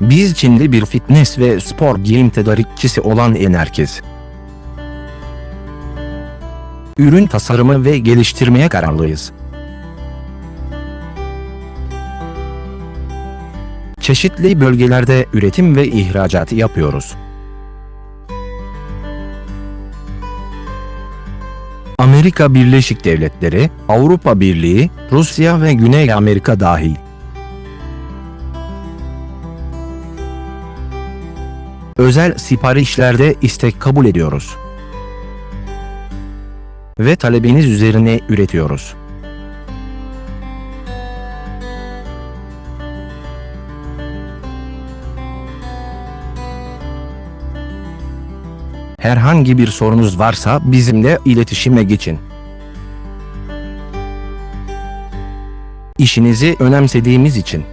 Biz Çin'de bir fitness ve spor giyim tedarikçisi olan Enerkes. Ürün tasarımı ve geliştirmeye kararlıyız. Çeşitli bölgelerde üretim ve ihracat yapıyoruz. Amerika Birleşik Devletleri, Avrupa Birliği, Rusya ve Güney Amerika dahil. Özel siparişlerde istek kabul ediyoruz. Ve talebiniz üzerine üretiyoruz. Herhangi bir sorunuz varsa bizimle iletişime geçin. İşinizi önemsediğimiz için